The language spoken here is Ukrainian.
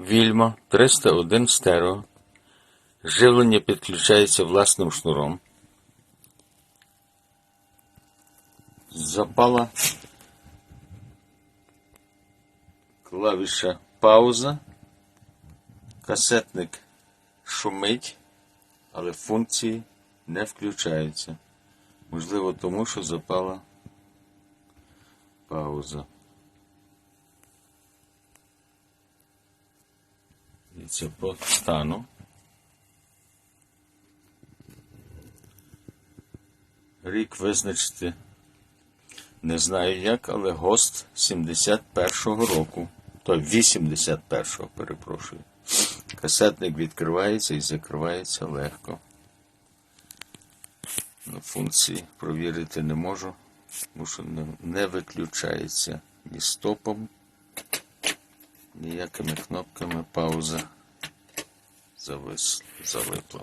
Вільма 301 стерео. Живлення підключається власним шнуром. Запала клавіша пауза. Касетник шумить, але функції не включаються. Можливо, тому що запала пауза. І це по стану. Рік визначити не знаю як, але ГОСТ 71-го року. То 81-го, перепрошую. Касетник відкривається і закривається легко. На функції провірити не можу, тому що не виключається ні стопом, ніякими кнопками пауза завис, залипла.